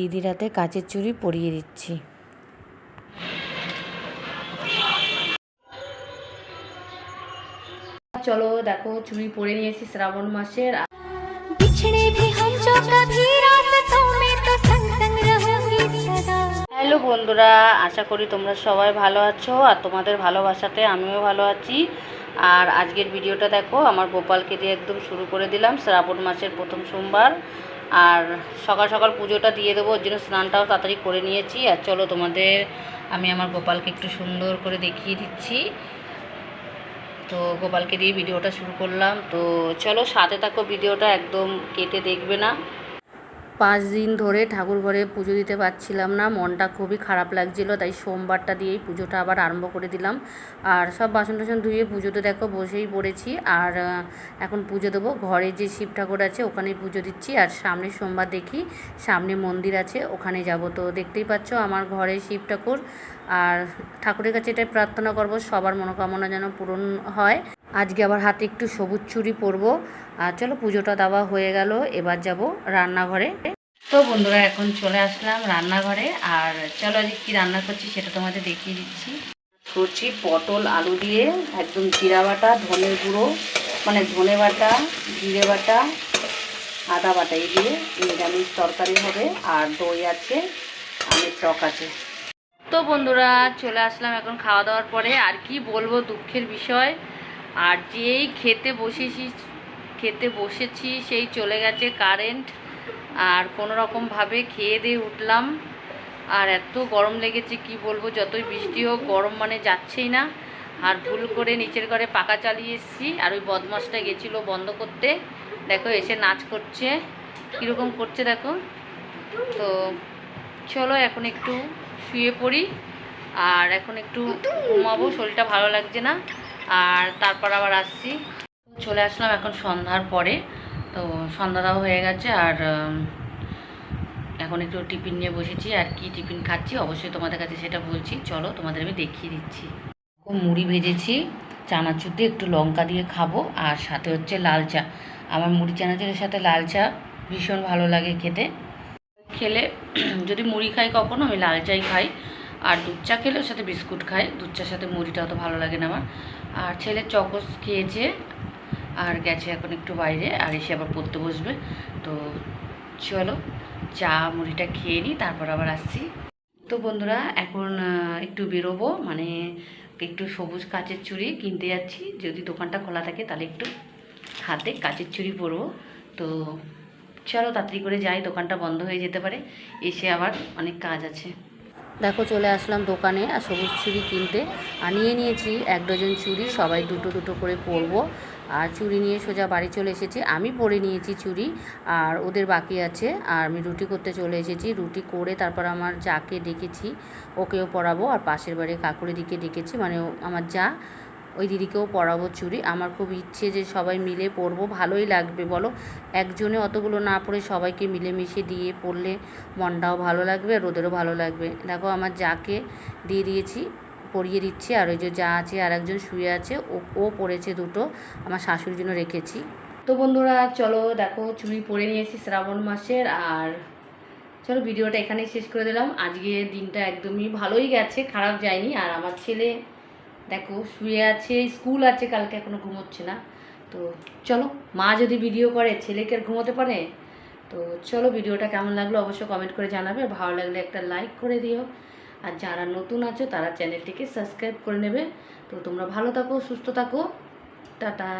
দিদির হাতে কাঁচের চুড়ি পরিয়ে দিচ্ছি। চলো দেখো চুড়ি পরে নিয়েছি শ্রাবণ মাসের। হ্যালো বন্ধুরা আশা করি তোমরা সবাই ভালো আছো আর তোমাদের ভালোবাসাতে আমিও ভালো আছি। আর আজকের ভিডিওটা দেখো আমার গোপালকে দিয়ে একদম শুরু করে দিলাম শ্রাবণ মাসের প্রথম সোমবার। আর সকাল সকাল পুজোটা দিয়ে দেবো, ওর জন্য স্নানটাও তাড়াতাড়ি করে নিয়েছি। আর চলো তোমাদের, আমি আমার গোপালকে একটু সুন্দর করে দেখিয়ে দিচ্ছি। তো গোপালকে দিয়ে ভিডিওটা শুরু করলাম। তো চলো সাথে থাকো, ভিডিওটা একদম কেটে দেখবে না। পাঁচ দিন ধরে ঠাকুর ঘরে পুজো দিতে পারছিলাম না, মনটা খুবই খারাপ লাগছিল, তাই সোমবারটা দিয়েই পুজোটা আবার আরম্ভ করে দিলাম। আর সব বাসন টাসন ধুয়ে পুজোতে দেখো বসেই পড়েছি, আর এখন পুজো দেবো। ঘরে যে শিব ঠাকুর আছে ওখানেই পুজো দিচ্ছি, আর সামনে সোমবার দেখি সামনে মন্দির আছে, ওখানে যাব। তো দেখতেই পাচ্ছ আমার ঘরে শিব ঠাকুর, আর ঠাকুরের কাছে এটাই প্রার্থনা করব, সবার মনোকামনা যেন পূরণ হয়। আজকে আবার হাতে একটু সবুজ চুড়ি পরবো। আর চলো পুজোটা দেওয়া হয়ে গেল, এবার যাব রান্নাঘরে। তো বন্ধুরা, এখন চলে আসলাম রান্নাঘরে। আর চলো আজকে কী রান্না করছি সেটা তোমাদের দেখিয়ে দিচ্ছি। করছি পটল আলু দিয়ে, একদম জিরা বাটা, ধনে গুঁড়ো মানে ধনে বাটা, জিরে বাটা, আদা বাটা, এই দিয়ে নিরামিষ তরকারি হবে। আর দই আছে আমের টক আছে। তো বন্ধুরা, চলে আসলাম এখন খাওয়া দাওয়ার পরে। আর কি বলব, দুঃখের বিষয়। আর যেই খেতে বসেছি খেতে বসেছি, সেই চলে গেছে কারেন্ট। আর কোনো রকমভাবে খেয়ে দিয়ে উঠলাম। আর এত গরম লেগেছে, কি বলব, যতই বৃষ্টি হোক, গরম মানে যাচ্ছেই না। আর ভুল করে নিচের ঘরে পাকা চালিয়ে এসেছি। আর ওই বদমাসটা গেছিল বন্ধ করতে। দেখো, এসে নাচ করছে। কীরকম করছে দেখো। তো চলো, এখন একটু শুয়ে পড়ি। আর এখন একটু ঘুমাবো, শরীরটা ভালো লাগছে না। আর তারপর আবার আসছি। চলে আসলাম এখন সন্ধ্যার পরে। তো সন্ধ্যাটাও হয়ে গেছে আর এখন একটু টিফিন নিয়ে বসেছি। আর কি টিফিন খাচ্ছি অবশ্যই তোমাদের কাছে সেটা বলছি। চলো তোমাদের আমি দেখিয়ে দিচ্ছি। মুড়ি ভেজেছি, চানাচুর দিয়ে একটু লঙ্কা দিয়ে খাব আর সাথে হচ্ছে লাল চা। আমার মুড়ি চানাচুরের সাথে লাল চা ভীষণ ভালো লাগে খেতে। খেলে যদি মুড়ি খাই কখনো, আমি লাল চাই খাই। আর দুধ চা খেলে ওর সাথে বিস্কুট খায় দুধ চার সাথে মুড়িটা অত ভালো লাগে না আমার। আর ছেলে চকস খেয়েছে আর গেছে এখন একটু বাইরে আর এসে আবার পড়তে বসবে। তো চলো চা, মুড়িটা খেয়ে নিই, তারপর আবার আসছি। তো বন্ধুরা, এখন একটু বেরোবো। মানে একটু সবুজ কাচের চুড়ি কিনতে যাচ্ছি। যদি দোকানটা খোলা থাকে তাহলে একটু হাতে কাচের চুড়ি পরবো। তো চলো তাড়াতাড়ি করে যাই, দোকানটা বন্ধ হয়ে যেতে পারে। এসে আবার অনেক কাজ আছে। দেখো চলে আসলাম দোকানে আর সবুজ চুড়ি কিনতে। আর নিয়ে নিয়েছি এক ডজন চুড়ি, সবাই দুটো দুটো করে পরবো। আর চুড়ি নিয়ে সোজা বাড়ি চলে এসেছি। আমি পরে নিয়েছি চুড়ি, আর ওদের বাকি আছে। আর আমি রুটি করতে চলে এসেছি। রুটি করে তারপর আমার যাকে ডেকেছি, ওকেও পরাবো। আর পাশের বাড়ির কাকুরিদিকে ডেকেছি মানে আমার যা ওই দিদিকেও পরাবো চুড়ি। আমার খুব ইচ্ছে যে সবাই মিলে পরবো, ভালোই লাগবে বলো। একজনে অতগুলো না পরে সবাইকে মিলেমিশে দিয়ে পরলে মনটাও ভালো লাগবে আর ভালো লাগবে। দেখো আমার যাকে দিয়ে দিয়েছি, পরিয়ে দিচ্ছি, আর ওই যে যা আছে আর একজন শুয়ে আছে, ও ও পরেছে দুটো, আমার শাশুড়ির জন্য রেখেছি। তো বন্ধুরা, চলো দেখো চুড়ি পরে নিয়েছি শ্রাবণ মাসের, আর চলো ভিডিওটা এখানেই শেষ করে দিলাম। আজকে দিনটা একদমই ভালোই গেছে, খারাপ যায়নি, আর আমার ছেলে দেখো, শুয়ে আছে, স্কুল আছে, কালকে এখনও ঘুমোচ্ছে না। তো চলো, মা যদি ভিডিও করে ছেলেকে আর ঘুমোতে পারে? তো চলো ভিডিওটা কেমন লাগল অবশ্যই কমেন্ট করে জানাবে। ভালো লাগলে একটা লাইক করে দিও। আর যারা নতুন আছো, তারা চ্যানেলটিকে সাবস্ক্রাইব করে নেবে। তো তোমরা ভালো থাকো, সুস্থ থাকো। টাটা।